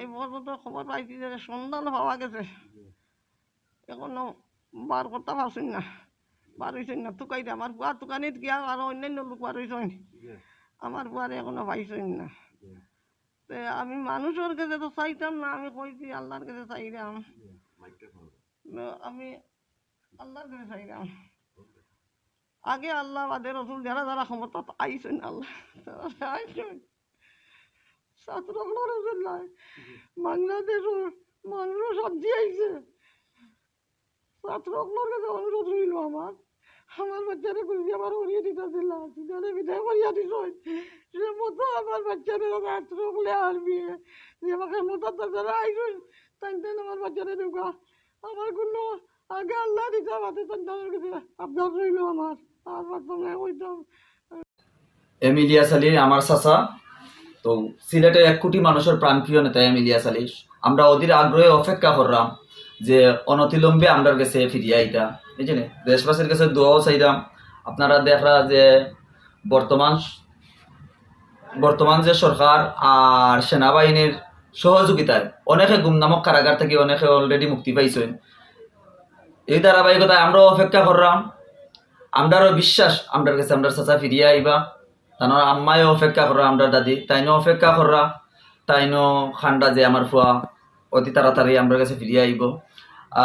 এই পর্যন্ত খবর পাইছি যে সন্ধান পাওয়া গেছে। এখনও বার করতে পারছেন না। বার হয়েছেন না তুকাইতে আমার বুয়া তুকানিত গিয়া আর অন্যান্য লোক বার হয়েছেন আমার বুয়ারে এখনও পাইছেন না। তে আমি মানুষের কাছে তো চাইতাম না, আমি কইছি আল্লাহর কাছে চাইলাম। আমি আল্লাহর কাছে চাইলাম। আগে আল্লাহ বাদে রসুল যারা যারা ক্ষমতা আইসেন আল্লাহ। তারা ছাত্রগুলো রসুল নাই বাংলাদেশের মানুষ সবজি আইছে ছাত্রগুলোর কাছে অনুরোধ রইল আমার। আমার বাচ্চারা খুঁজে আমার উড়িয়ে দিতেছিল সিনারে বিদায় করিয়া দিছ। সে মতো আমার বাচ্চারা ছাত্রগুলো আসবি। যে আমাকে মতো তারা আইসেন তাই তাই আমার বাচ্চারা ঢুকা। আমার কোনো আগে আল্লাহ দিতে আমাদের সন্তানের কাছে আপনার রইল আমার। আর প্রথমে ওইটাম এমিলিয়া সালি আমার চাচা। তো সিলেটের এক কোটি মানুষের প্রাণপ্রিয় নেতা এমিলিয়া সালি আমরা অধীর আগ্রহে অপেক্ষা করলাম যে অনতিলম্বে আমরার কাছে ফিরিয়ে আইতা। বুঝলি দেশবাসীর কাছে দোয়াও চাইলাম আপনারা দেখা যে বর্তমান বর্তমান যে সরকার আর সেনাবাহিনীর সহযোগিতায় অনেকে গুমনামক কারাগার থেকে অনেকে অলরেডি মুক্তি পাইছেন। এই ধারাবাহিকতায় আমরাও অপেক্ষা করলাম। আমরারও বিশ্বাস, আমরার কাছে আমরা চাচা ফিরিয়ে আইবা। তানোর আম্মায়ও অপেক্ষা কররা আমরার দাদি। তাইনও অপেক্ষা কররা। তাইনও খান্ডা যে আমার ফুয়া, অতি তাড়াতাড়ি আমরার কাছে ফিরিয়ে আইব।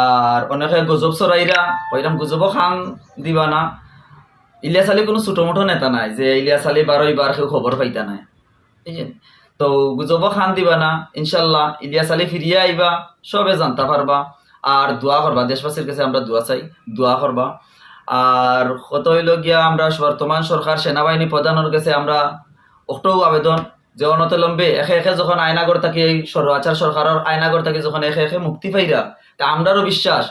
আর অনেকে গজব চড়াইরা কইরাম গজবও খান দিবা না। ইলিয়াস আলী কোনো ছোটো মোটো নেতা নাই, যে ইলিয়াস আলী বারোই বার কেউ খবর পাইতা নাই। বুঝছেন তো গুজব খান দিবা না, ইনশাল্লাহ ইলিয়াস আলী ফিরিয়ে আইবা, সবে জানতে পারবা। আর দোয়া করবা, দেশবাসীর কাছে আমরা দোয়া চাই, দোয়া করবা। আর কত হইল গিয়া আমরা বর্তমান সরকার সেনাবাহিনী প্রধানের কাছে আমরা অক্টও আবেদন যে অনতলম্বে একে একে যখন আয়নাগর থাকি, এই সর্বাচার সরকারের আয়নাগর থাকি যখন একে একে মুক্তি পাইরা, তা আমরারও বিশ্বাস।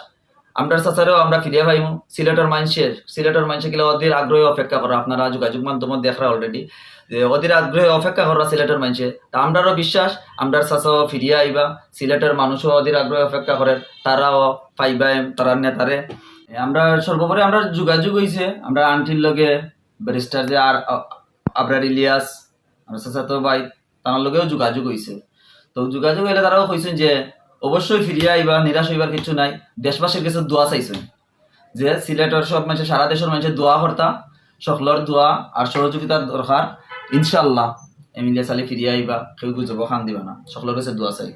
আমরার চাচারেও আমরা ফিরিয়ে পাইমু। সিলেটের মানুষের সিলেটের মানুষে গেলে অধীর আগ্রহে অপেক্ষা করা। আপনারা যোগাযোগ মাধ্যমত দেখরা অলরেডি যে অধীর আগ্রহে অপেক্ষা করা সিলেটের মানুষে। তা আমরারও বিশ্বাস, আমরার চাচাও ফিরিয়ে আইবা। সিলেটের মানুষও অধীর আগ্রহে অপেক্ষা করে তারাও পাইবা তারার নেতারে। আমরা সর্বোপরি আমরা যোগাযোগ হয়েছে আমরা আন্টির লগে ব্যারিস্টার যে আর আবরার ইলিয়াস, আমার তো ভাই, তার লগেও যোগাযোগ হয়েছে তো যোগাযোগ হইলে তারাও কইছেন যে, অবশ্যই ফিরিয়ে আইবা, নিরাশ হইবার কিছু নাই। দেশবাসীর কাছে দোয়া চাইছেন যে, সিলেটের সব মানুষের, সারা দেশের মানুষের দোয়া কর্তা, সকলের দোয়া আর সহযোগিতার দরকার। ইনশাল্লাহ এমিলিয়া সালি ফিরিয়ে আইবা, কেউ গুজব খান দিবা না। সকলের কাছে দোয়া চাই।